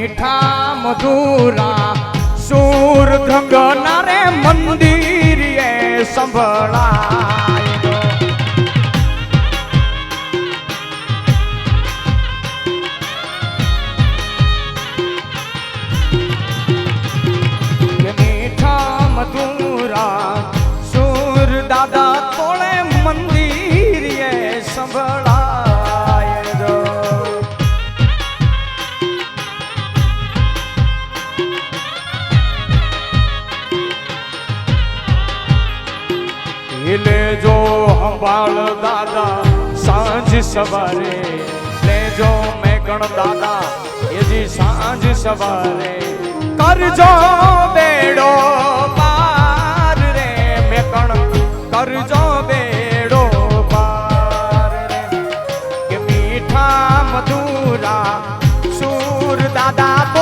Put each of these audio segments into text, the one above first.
મીઠા મધુરા સુર ધંગના રે મંદિર એ લેજો હવાળ દાદા સાંજ સવારે લેજો મેઘણ દાદા એજી સાંજ સવારે કરજો બેડો પાર રે મેઘણ કરજો બેડો પાર રે કે મીઠા મધુરા સુર દાદા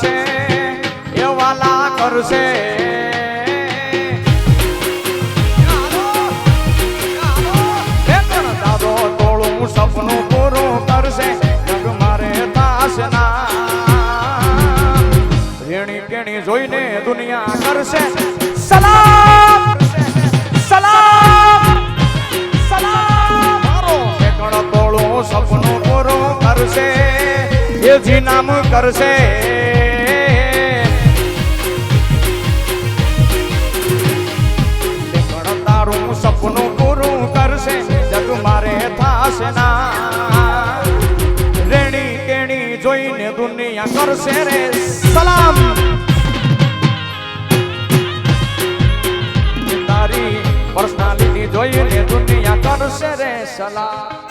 કરશે, એ વાલા કરશે. સપનું પૂરું કરશે. જગ મારે થાશે ના રેણી કેણી જોઈને દુનિયા કરશે. સલામ સલામ સલામ. મારો તોળો સપનું પૂરું કરશે. એ જી નામ કરશે. થાશે ના રેણી કેણી જોઈને દુનિયા કરશે રે. સલામ. તારી પર્સનાલિટી જોઈને દુનિયા કરશે રે. સલામ.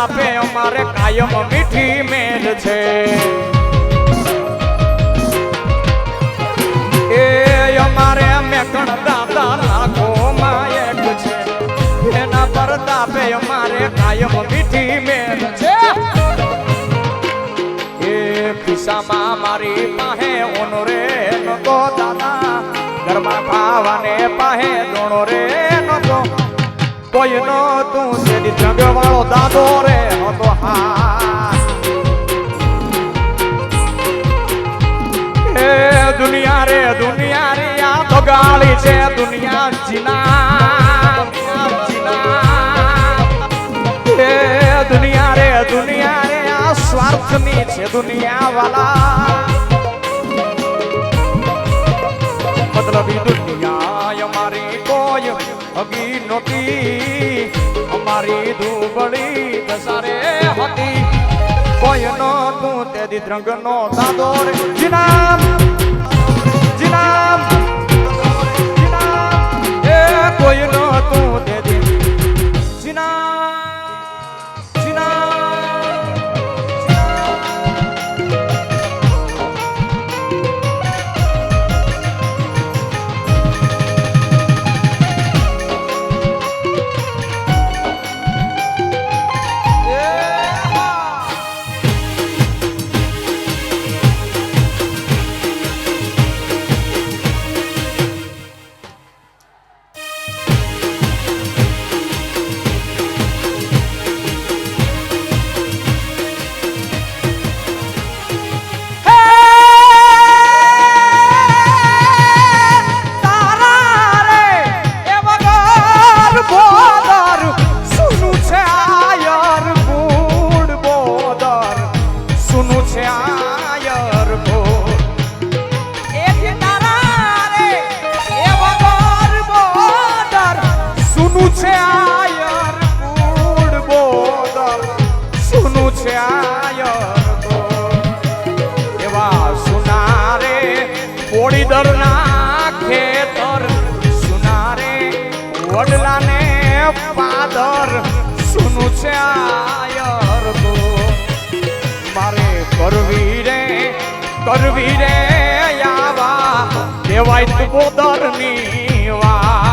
પ્રતાપે અમારે કાયમ મીઠી મેલ છે. એ અમારે અમે કણ દાદા લાખો માં એક છે. એના પર તાપે અમારે કાયમ મીઠી મેલ છે. એ ખિસ્સામાં મારી પાસે ઓનો રે નતો દાદા. ઘરમાં ખાવાને પાસે દોણો રે નતો કોઈ તું સેડી જગ વાળો દાદો રે હતો હા એ દુનિયા રે દુનિયા રે, આ તો ગાળી છે દુનિયા જીના. દુનિયા રે દુનિયા રે, આ સ્વાર્થની છે દુનિયા વાલા મતલબ દુનિયા અમારી કોઈ હગી નહોતી. અમારી દુબળી દસારે હતી. કોઈ નહોતું તેથી દ્રંગ નો દાદો રે. જીનામ જીનામ જીનામ. એ કોઈ નહોતું તેથી દેવાય તું બોદરની વાત.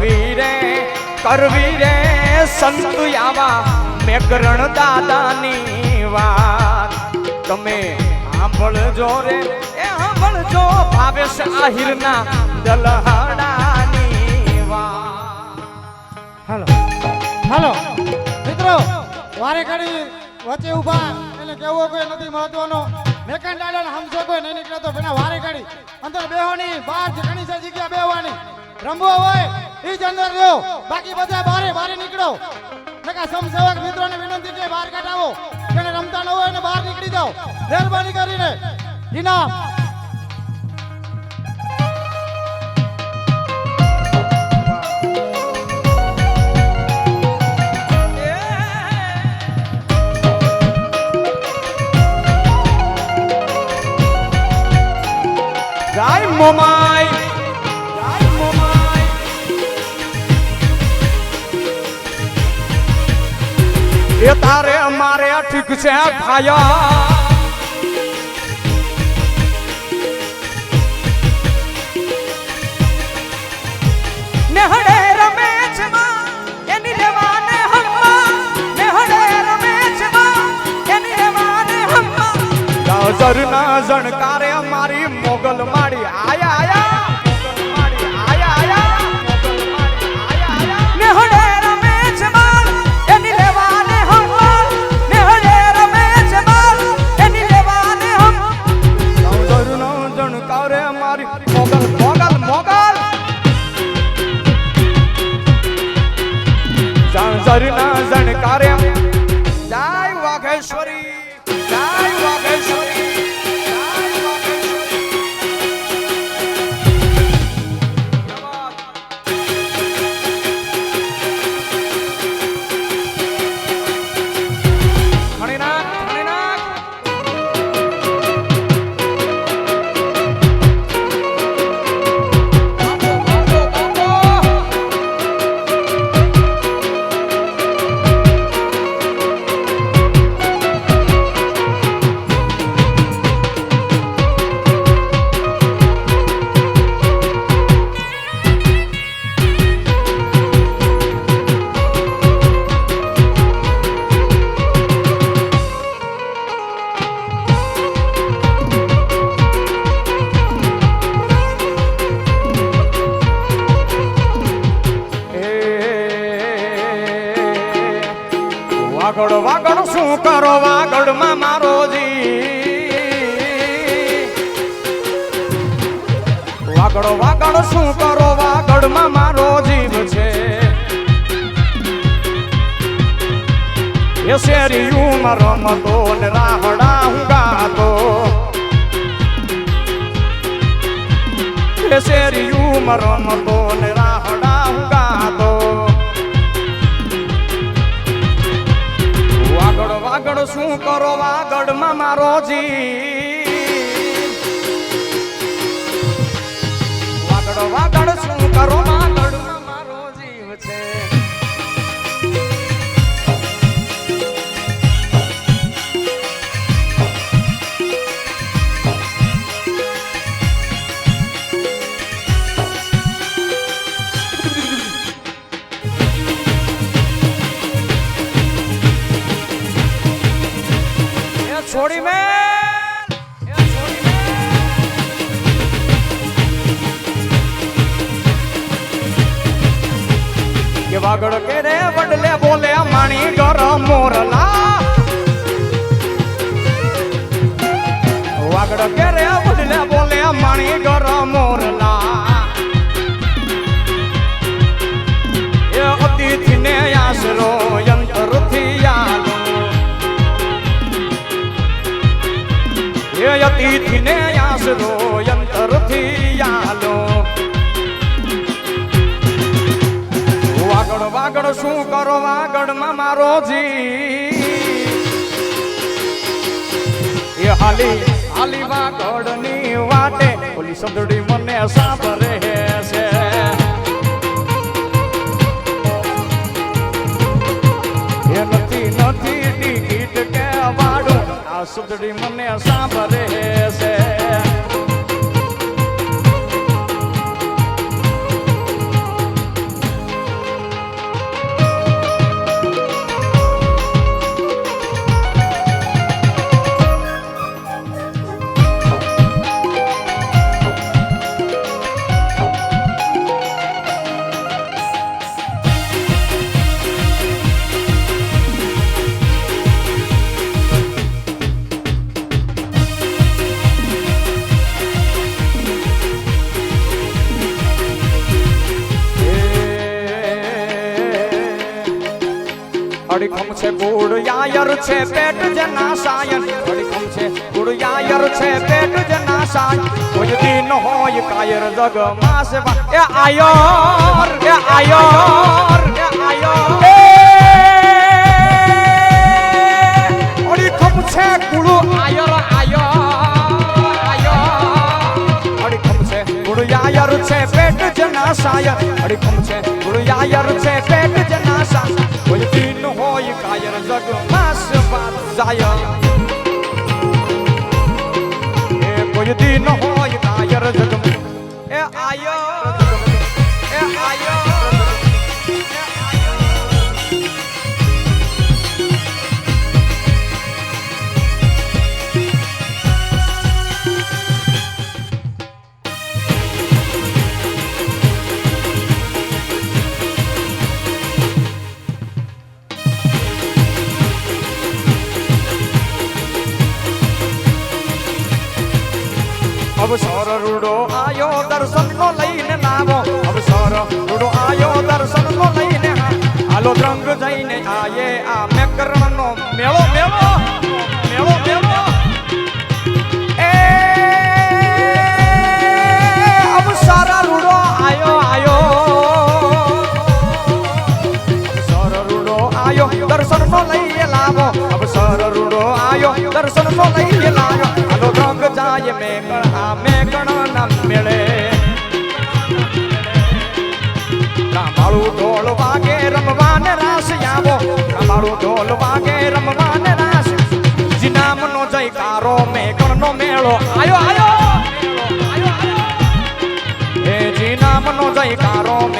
કરવી રે કરવી રે સંતુ આવા મેકરણ દાદાની વાત. તમે સાંભળજો રે, એ સાંભળજો ભાવેશ આહિરના દલહાડાની વાત. હાલો હાલો, મિત્રો, વારે ઘડી વચ્ચે ઊભા, એટલે કેવો કોઈ નથી મહત્વનો. મેકન દાડા સમજો કોઈ નહીં નીકળે તો પેલા વારે ઘડી. અંદર બેહવાની બહાર ઘણી છે જગ્યા બેહવાની. રમવો હોય, ઈ જ અંદર રહ્યો. બાકી બધા બારે બારે નીકળો. નકા સમસેવક મિત્રોને વિનંતી છે બહાર કાઢાવો જેને રમતા ન હોય ને બહાર નીકળી જાઓ. મહેરબાની કરીને. ઇનામ. જાય મોમાઈ. તારે મારે ઠીક છે ભાયા નેહડે રમે છે માં એની એ શેરીયુંમાં રમતો ને રાહડા હું ગાતો. એ શેરીયુંમાં રમતો ને રાહડા હું ગાતો. વાગડ વાગડ શું કરો વાગડમાં મારો જી? વાગડ વાગડ શું કરો વાગડમાં રે વડલે બોલે, માણી ગરમ મોરલા. વાગડ કે રે વડલે બોલે, માણી ગરમ મોરલા. એ અતિથિને આશરો, યંત્રથી આલો. એ અતિથિને આશરો, યંત્રથી આલો. વાગડ વાગડ શું કરો વાગડમાં મારો જી? એ હાલી હાલી વાગડની વાટે. ઓલી સદડી મને સાંભળે છે. એ નથી નથી ટિકિટ કે વાડો. આ સુધડી મને સાંભળે છે. અડીખમ છે ગુડ યાયર છે પેટ જના સાયન અડીખમ છે ગુડ યાયર છે પેટ જના સાયન કોઈ દિન હોય કાયર જગ માસ એ આયર એ આયર એ આયર એ અડીખમ છે ગુડ આયર આયર આયર અડીખમ છે ગુડ યાયર છે પેટ જના સાયન અડીખમ છે ગુડ યાયર છે પેટ જના સાયન કોઈ દિન હોય કાયર જગ માસ બાદ જાય અવસર રૂડો આયો દર્શન નો લઈને લાવો. અવસર રૂડો આયો દર્શન નો લઈને હાલો દ્રંગ જઈને આયે આ મેકરણ નો મેળો મેળો મેળો મેળો. એ અવસર રૂડો આયો આયો. અવસર રૂડો આયો દર્શન નો લઈને લાવો. અવસર રૂડો આયો દર્શન નો લઈને લાવો. રાજ મેકણ આ મેકણો નામ મેળે. કામાળું ઢોલ વાગે, રમવાને રાસ આવો કામાળું ઢોલ વાગે, રમવાને રાસ. જીનામનો જયકારો મેકણનો મેળો. આયો આયો હે જીનામનો જયકારો મેળો